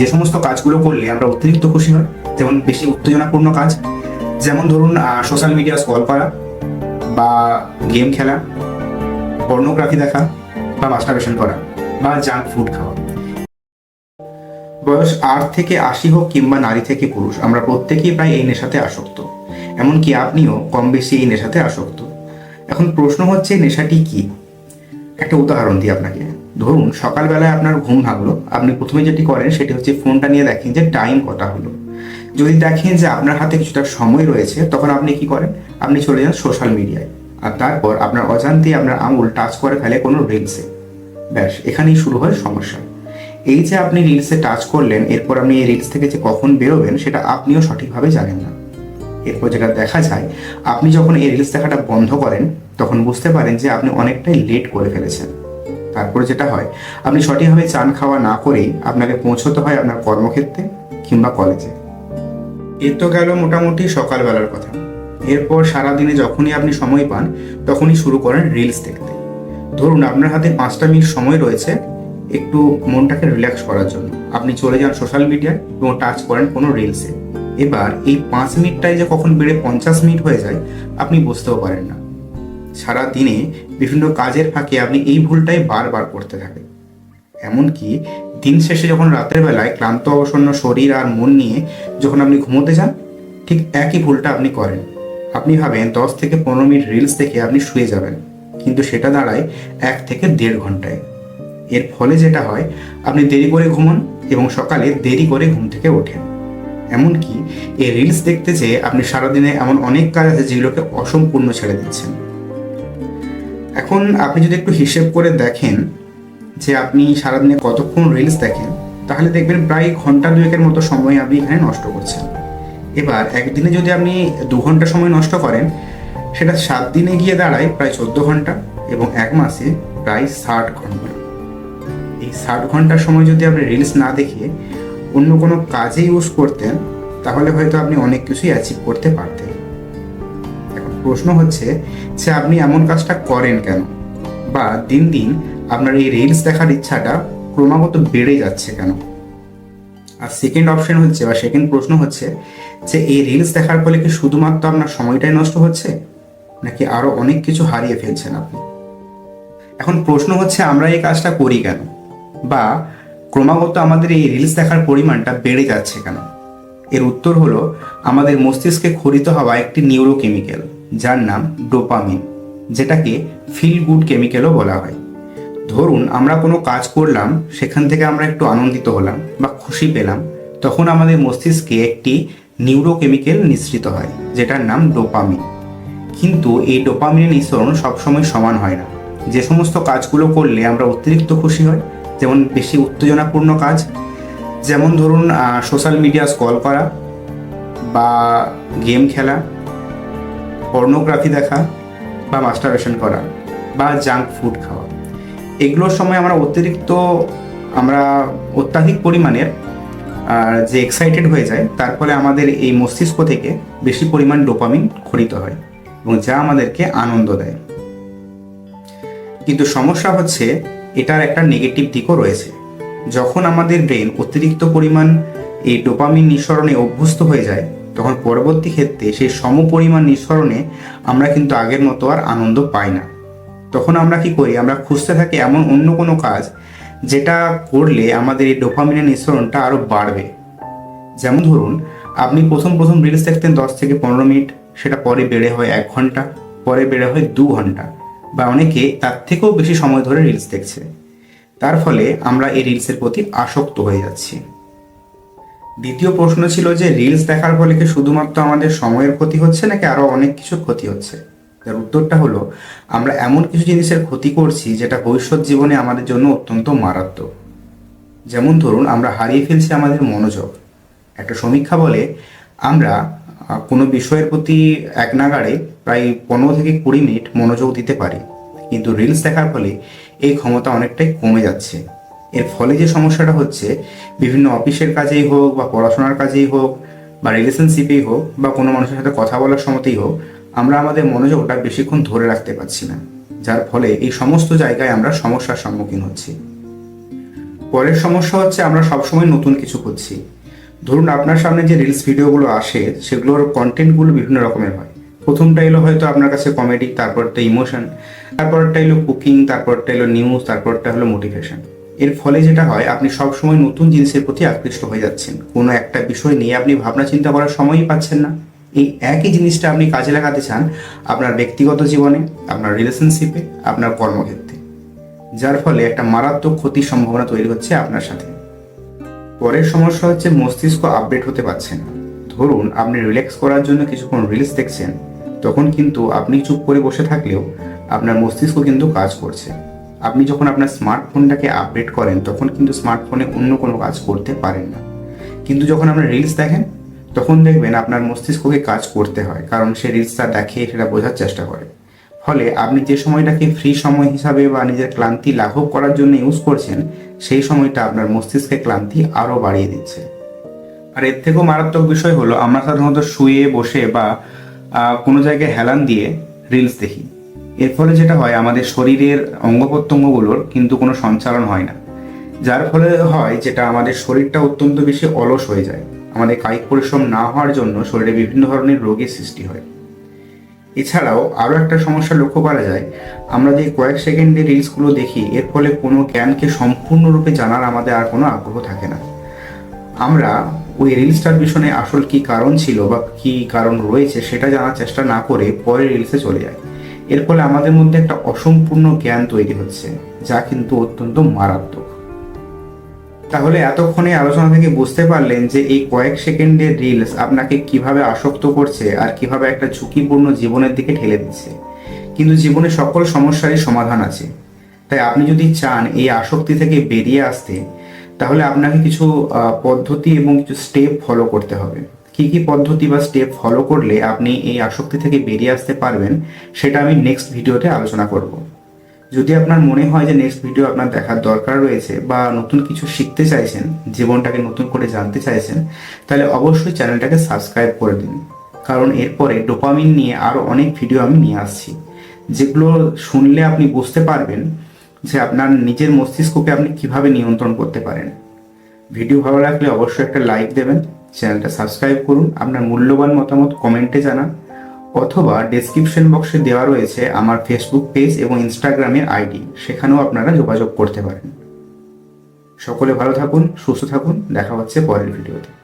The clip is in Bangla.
যে সমস্ত কাজগুলো করলে আমরা অতিরিক্ত খুশি হই, যেমন বেশি উত্তেজনাপূর্ণ কাজ, যেমন ধরুন সোশ্যাল মিডিয়া স্কল করা, বা গেম খেলা পর্নোগ্রাফি দেখা, বা মাস্টারবেশন করা, বা জাঙ্ক ফুড খাওয়া। বয়স আট থেকে আশি হোক কিংবা নারী থেকে পুরুষ, আমরা প্রত্যেকেই প্রায় এই নেশাতে আসক্ত। এমনকি আপনিও কম বেশি এই নেশাতে আসক্ত। এখন প্রশ্ন হচ্ছে, নেশাটি কি? একটা উদাহরণ দিই আপনাকে। ধরুন, সকালবেলায় আপনার ঘুম ভাঙলো, আপনি প্রথমে যেটি করেন সেটি হচ্ছে ফোনটা নিয়ে দেখেন যে টাইম কটা হলো। যদি দেখেন যে আপনার হাতে কিছুটা সময় রয়েছে, তখন আপনি কি করেন? আপনি চলে যান সোশ্যাল মিডিয়ায়। আর তারপর আপনার অজান্তেই আপনার আঙুল টাচ করে ফেলে কোনো রিলসে ব্যাস, এখানেই শুরু হয় সমস্যা। এই যে আপনি রিলসে টাচ করলেন, এরপর আপনি এই রিলস থেকে যে কখন বেরোবেন, সেটা আপনিও সঠিকভাবে জানেন না। এরপর যেটা দেখা যায়, আপনি যখন এই রিলস দেখাটা বন্ধ করেন, তখন বুঝতে পারেন যে আপনি অনেকটাই লেট করে ফেলেছেন। তারপরে যেটা হয়, আপনি সঠিকভাবে চান খাওয়া না করেই আপনাকে পৌঁছতে হয় আপনার কর্মক্ষেত্রে কিংবা কলেজে এর তো গেল মোটামুটি সকালবেলার কথা। এরপর সারাদিনে যখনই আপনি সময় পান, তখনই শুরু করেন রিলস দেখতে। ধরুন আপনার হাতে পাঁচটা মিনিট সময় রয়েছে, একটু মনটাকে রিল্যাক্স করার জন্য। আপনি চলে যান সোশ্যাল মিডিয়ায় এবং টাচ করেন কোনো রিলসে এবার এই পাঁচ মিনিটটাই যে কখন বেড়ে পঞ্চাশ মিনিট হয়ে যায়, আপনি বুঝতেও পারেন না। সারা দিনে বিভিন্ন কাজের ফাঁকে আপনি এই ভুলটাই বারবার করতে থাকেন। এমনকি দিন শেষে যখন রাতের বেলায় ক্লান্ত, অবসন্ন শরীর আর মন নিয়ে যখন আপনি ঘুমোতে যান, ঠিক একই ভুলটা আপনি করেন। আপনি ভাবেন দশ থেকে পনেরো মিনিট রিলস দেখে আপনি শুয়ে যাবেন, কিন্তু সেটা দাঁড়ায় এক থেকে দেড় ঘন্টায়। এর ফলে যেটা হয়, আপনি দেরি করে ঘুমান এবং সকালে দেরি করে ঘুম থেকে ওঠেন। এমনকি এই রিলস দেখতে যেয়ে আপনি সারাদিনে এমন অনেক কাজ আছে যেগুলোকে অসম্পূর্ণ ছেড়ে দিচ্ছেন। এখন আপনি যদি একটু হিসেব করে দেখেন যে আপনি সারাদিনে কতক্ষণ রিলস দেখেন, তাহলে দেখবেন প্রায় ঘণ্টা দুয়েকের মতো সময় আপনি এখানে নষ্ট করছেন। এবার একদিনে যদি আপনি দু ঘণ্টা সময় নষ্ট করেন, সেটা সাত দিনে গিয়ে দাঁড়ায় প্রায় চোদ্দ ঘণ্টা এবং এক মাসে প্রায় ষাট ঘণ্টা। এই ষাট ঘণ্টার সময় যদি আপনি রিলস না দেখে অন্য কোনো কাজে ইউজ করতেন, তাহলে হয়তো আপনি অনেক কিছুই অ্যাচিভ করতে পারতেন। প্রশ্ন হচ্ছে যে আপনি এমন কাজটা করেন কেন? বা দিন দিন আপনার এই রিলস দেখার ইচ্ছাটা ক্রমাগত বেড়ে যাচ্ছে কেন? আর সেকেন্ড অপশন হচ্ছে বা সেকেন্ড প্রশ্ন হচ্ছে, যে এই রিলস দেখার ফলে কি শুধুমাত্র আপনার সময়টাই নষ্ট হচ্ছে? নাকি আরও অনেক কিছু হারিয়ে ফেলছেন আপনি? এখন প্রশ্ন হচ্ছে, আমরা এই কাজটা করি কেন? বা ক্রমাগত আমাদের এই রিলস দেখার পরিমাণটা বেড়ে যাচ্ছে কেন? এর উত্তর হলো, আমাদের মস্তিষ্কে খরিত হওয়া একটি নিউরোকেমিক্যাল যার নাম ডোপামিন, যেটাকে ফিল গুড কেমিক্যালও বলা হয়। ধরুন, আমরা কোনো কাজ করলাম, সেখান থেকে আমরা একটু আনন্দিত হলাম বা খুশি পেলাম, তখন আমাদের মস্তিষ্কে একটি নিউরোকেমিক্যাল নিঃসৃত হয়, যেটার নাম ডোপামিন। কিন্তু এই ডোপামিনের নিঃসরণ সবসময় সমান হয় না। যে সমস্ত কাজগুলো করলে আমরা অতিরিক্ত খুশি হই, যেমন বেশি উত্তেজনাপূর্ণ কাজ, যেমন ধরুন সোশ্যাল মিডিয়া স্কল করা বা গেম খেলা পর্নোগ্রাফি দেখা বা মাস্টারবেশন করা বা জাঙ্ক ফুড খাওয়া। এগুলোর সময় আমরা অতিরিক্ত, আমরা অত্যাধিক পরিমাণের যে এক্সাইটেড হয়ে যায়, তার ফলে আমাদের এই মস্তিষ্ক থেকে বেশি পরিমাণ ডোপামিন খরিত হয় এবং যা আমাদেরকে আনন্দ দেয়। কিন্তু সমস্যা হচ্ছে, এটার একটা নেগেটিভ দিকও রয়েছে। যখন আমাদের ব্রেন অতিরিক্ত পরিমাণ এই ডোপামিন নিঃসরণে অভ্যস্ত হয়ে যায় তখন পরবর্তী ক্ষেত্রে সেই সম পরিমাণ নিঃসরণে আমরা কিন্তু আগের মতো আর আনন্দ পাই না। তখন আমরা কি করি? আমরা খুঁজতে থাকি এমন অন্য কোনো কাজ যেটা করলে আমাদের এই ডোপামিনের নিঃসরণটা আরও বাড়বে। যেমন ধরুন, আপনি প্রথম প্রথম রিলস দেখতেন দশ থেকে পনেরো মিনিট, সেটা পরে বেড়ে হয় এক ঘণ্টা, পরে বেড়ে হয় দু ঘণ্টা, বা অনেকে তার থেকেও বেশি সময় ধরে রিলস দেখছে। তার ফলে আমরা এই রিলসের প্রতি আসক্ত হয়ে যাচ্ছি। দ্বিতীয় প্রশ্ন ছিল যে রিলস দেখার ফলে কি শুধুমাত্র আমাদের সময়ের ক্ষতি হচ্ছে নাকি আরও অনেক কিছুর ক্ষতি হচ্ছে? তার উত্তরটা হলো, আমরা এমন কিছু জিনিসের ক্ষতি করছি যেটা ভবিষ্যৎ জীবনে আমাদের জন্য অত্যন্ত মারাত্মক। যেমন ধরুন, আমরা হারিয়ে ফেলছি আমাদের মনোযোগ। একটা সমীক্ষা বলে, আমরা কোনো বিষয়ের প্রতি এক নাগাড়ে প্রায় পনেরো থেকে কুড়ি মিনিট মনোযোগ দিতে পারি। কিন্তু রিলস দেখার ফলে এই ক্ষমতা অনেকটাই কমে যাচ্ছে। এর ফলে যে সমস্যাটা হচ্ছে, বিভিন্ন অফিসের কাজেই হোক বা পড়াশোনার কাজেই হোক বা রিলেশনশিপেই হোক বা কোনো মানুষের সাথে কথা বলার সময়তেই হোক, আমরা আমাদের মনোযোগটা বেশিক্ষণ ধরে রাখতে পারছি না। যার ফলে এই সমস্ত জায়গায় আমরা সমস্যার সম্মুখীন হচ্ছি। পরের সমস্যা হচ্ছে আমরা সবসময় নতুন কিছু খুঁজছি। ধরুন আপনার সামনে যে রিলস ভিডিওগুলো আসে, সেগুলোর কন্টেন্টগুলো বিভিন্ন রকমের হয়। প্রথমটা এলো হয়তো আপনার কাছে কমেডি তারপরটা ইমোশন তারপরটা এলো কুকিং তারপরটা এলো নিউজ তারপরটা হলো মোটিভেশন এর ফলে যেটা হয়, আপনি সবসময় নতুন জিনিসের প্রতি আকৃষ্ট হয়ে যাচ্ছেন। কোনো একটা বিষয় নিয়ে আপনি ভাবনা চিন্তা করার সময়ই পাচ্ছেন না। এই একই জিনিসটা আপনি কাজে লাগাতে চান আপনার ব্যক্তিগত জীবনে, আপনার রিলেশনশিপে আপনার কর্মক্ষেত্রে। যার ফলে একটা মারাত্মক ক্ষতির সম্ভাবনা তৈরি হচ্ছে আপনার সাথে। পরের সমস্যা হচ্ছে, মস্তিষ্ক আপডেট হতে পারছে না। ধরুন, আপনি রিল্যাক্স করার জন্য কিছুক্ষণ রিলস দেখছেন, তখন কিন্তু আপনি চুপ করে বসে থাকলেও আপনার মস্তিষ্ক কিন্তু কাজ করছে। আপনি যখন আপনার স্মার্টফোনটাকে আপডেট করেন, তখন কিন্তু স্মার্টফোনে অন্য কোনো কাজ করতে পারেন না। কিন্তু যখন আপনার রিলস দেখেন, তখন দেখবেন আপনার মস্তিষ্ককে কাজ করতে হয়, কারণ সে রিলসটা দেখে সেটা বোঝার চেষ্টা করে। ফলে আপনি যে সময়টাকে ফ্রি সময় হিসাবে বা নিজের ক্লান্তি লাঘব করার জন্য ইউজ করছেন, সেই সময়টা আপনার মস্তিষ্কের ক্লান্তি আরও বাড়িয়ে দিচ্ছে। আর এর থেকেও মারাত্মক বিষয় হলো, আমরা সাধারণত শুয়ে, বসে বা কোনো জায়গায় হেলান দিয়ে রিলস দেখি। এর ফলে যেটা হয়, আমাদের শরীরের অঙ্গ প্রত্যঙ্গগুলোর কিন্তু কোনো সঞ্চালন হয় না। যার ফলে হয় যেটা, আমাদের শরীরটা অত্যন্ত বেশি অলস হয়ে যায়। আমাদের কায়িক পরিশ্রম না হওয়ার জন্য শরীরে বিভিন্ন ধরনের রোগের সৃষ্টি হয়। এছাড়াও আরও একটা সমস্যা লক্ষ্য করা যায়, আমরা যে কয়েক সেকেন্ডে রিলসগুলো দেখি, এর ফলে কোনো জ্ঞানকে সম্পূর্ণরূপে জানার আমাদের আর কোনো আগ্রহ থাকে না। আমরা ওই রিলসটার পিছনে আসল কি কারণ ছিল বা কি কারণ রয়েছে সেটা জানার চেষ্টা না করে পরে রিলসে চলে যায় এর ফলে আমাদের মধ্যে একটা অসম্পূর্ণ জ্ঞান তৈরি হচ্ছে, যা কিন্তু অত্যন্ত মারাত্মক। তাহলে এতক্ষণে আলোচনা থেকে বুঝতে পারলেন যে এই কয়েক সেকেন্ডের রিলস আপনাকে কীভাবে আসক্ত করছে আর কীভাবে একটা ঝুঁকিপূর্ণ জীবনের দিকে ঠেলে দিচ্ছে। কিন্তু জীবনে সকল সমস্যারই সমাধান আছে। তাই আপনি যদি চান এই আসক্তি থেকে বেরিয়ে আসতে, তাহলে আপনাকে কিছু পদ্ধতি এবং কিছু স্টেপ ফলো করতে হবে। কি কি পদ্ধতি বা স্টেপ ফলো করলে আপনি এই আসক্তি থেকে বেরিয়ে আসতে পারবেন, সেটা আমি নেক্সট ভিডিওতে আলোচনা করব। যদি আপনার মনে হয় যে নেক্সট ভিডিও আপনার দেখার দরকার রয়েছে বা নতুন কিছু শিখতে চাইছেন, জীবনটাকে নতুন করে জানতে চাইছেন, তাহলে অবশ্যই চ্যানেলটাকে সাবস্ক্রাইব করে দিন। কারণ এরপরে ডোপামিন নিয়ে আরও অনেক ভিডিও আমি নিয়ে আসছি। যেগুলো শুনলে আপনি বুঝতে পারবেন যে আপনার নিজের মস্তিষ্ককে আপনি কীভাবে নিয়ন্ত্রণ করতে পারেন। ভিডিও ভালো লাগলে অবশ্যই একটা লাইক দেবেন। চ্যানেলটা সাবস্ক্রাইব করুন, আপনার মূল্যবান মতামত কমেন্টে জানান, অথবা ডেসক্রিপশন বক্সে দেওয়া রয়েছে আমার ফেসবুক পেজ এবং ইনস্টাগ্রামের আইডি সেখানেও আপনারা যোগাযোগ করতে পারেন। সকলে ভালো থাকুন, সুস্থ থাকুন, দেখা হচ্ছে পরের ভিডিওতে।